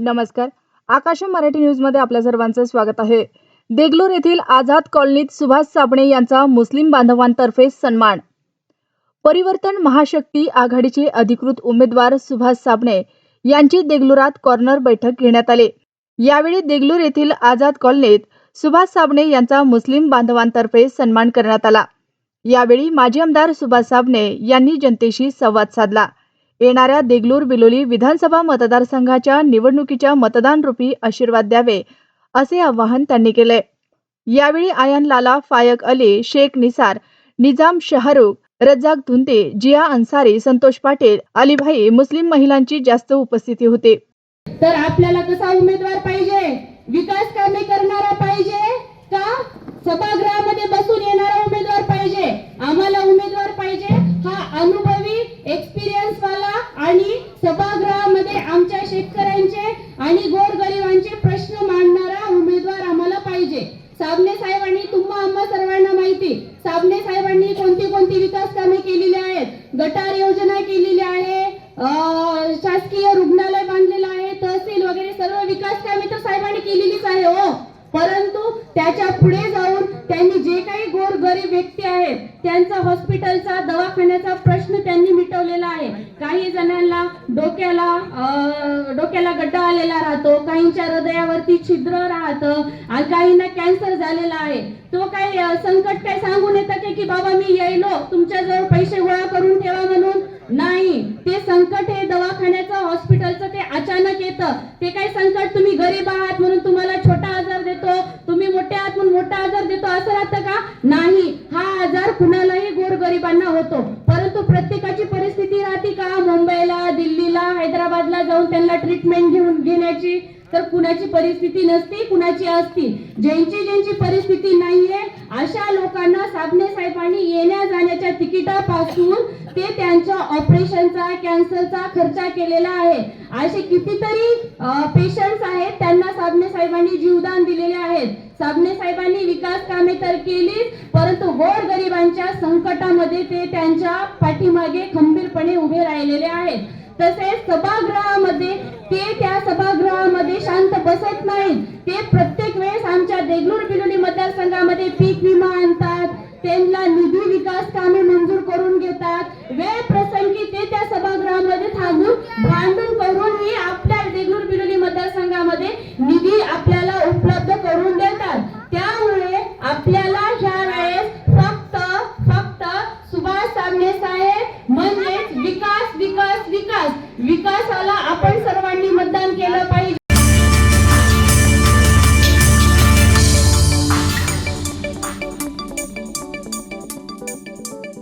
नमस्कार. आकाश मराठी न्यूजमध्ये आपल्या सर्वांचं स्वागत आहे. देगलूर येथील आझाद कॉलनीत सुभाष साबणे यांचा मुस्लिम बांधवांतर्फे सन्मान. परिवर्तन महाशक्ती आघाडीचे अधिकृत उमेदवार सुभाष साबणे यांची देगलुरात कॉर्नर बैठक घेण्यात आली. यावेळी देगलूर येथील आझाद कॉलनीत सुभाष साबणे यांचा मुस्लिम बांधवांतर्फे सन्मान करण्यात आला. यावेळी माजी आमदार सुभाष साबणे यांनी जनतेशी संवाद साधला. येणाऱ्या देगलूर बिलोली विधानसभा मतदारसंघाच्या निवडणुकीच्या मतदानरूपी आशीर्वाद द्यावे असे आवाहन त्यांनी केले. यावेळी आयन लाला फायक अली शेख निसार निजाम शहरुख रज्जाक धुंते जिया अन्सारी संतोष पाटील अलीभाई मुस्लिम महिलांची जास्त उपस्थिती होती. तर आपल्याला कसा उमेदवार पाहिजे? साहेबांनी तुम्हा आम्हा सर्वांना माहिती. साबणे साहेबांनी कोणती कोणती विकास कामे केलेली आहेत? गटार योजना केलेली आहे शासकीय रुग्णालय बांधलेलं आहे तहसील वगैरे सर्व विकास कामे तर साहेबांनी केलेलीच आहे हो. परंतु त्याच्या पुढे जाऊन त्यांनी जे काही गोर जे व्यक्ती आहेत त्यांचा हॉस्पिटलचा दवाखान्याचा प्रश्न त्यांनी मिटवलेला आहे. काही जणांना डोक्याला डोक्याला गड्डा आलेला राहतो काहींच्या हृदयावरती छिद्र राहतं आणि काहींना कॅन्सर झालेला आहे. तो काही संकट काय सांगून येतं की- की बाबा मी येईलो तुमच्याजवळ पैसे गोळा करून ठेवा म्हणून? नाही. ते संकट हे दवाखान्याचं हॉस्पिटलचं ते अचानक येतं. ते काही संकट तुम्ही गरीब आहात म्हणून तुम्हाला कुणालाही गोरगरिबांना होतो. परंतु प्रत्येकाची परिस्थिती राहते का? मुंबईला दिल्लीला हैदराबादला जाऊन त्यांना ट्रीटमेंट घेऊन घेण्याची. तर कुणाची परिस्थिती नसती कुणाची असती. ज्यांची ज्यांची परिस्थिती नाहीये अशा लोकांना साबणे साहेबांनी येण्या जाण्याच्या तिकिटापासून ते त्यांच्या ऑपरेशनचा कॅन्सरचा खर्च केलेला आहे. असे कितीतरी पेशंट साहेबांनी जीवदान दिलेले आहेत. साबणे साहेबांनी विकास कामे तर केलीच परंतु गोर गरिबांच्या संकटामध्ये ते त्यांच्या पाठीमागे खंबीरपणे उभे राहिलेले आहेत. तसेच सभागृहामध्ये ते त्या सभागृहामध्ये शांत बसत नाहीत. ते प्रत्येक वेळेस आमच्या देगलूर बिलोली मतदारसंघामध्ये पीक विमा आणतात. त्यांना निधी विकास कामे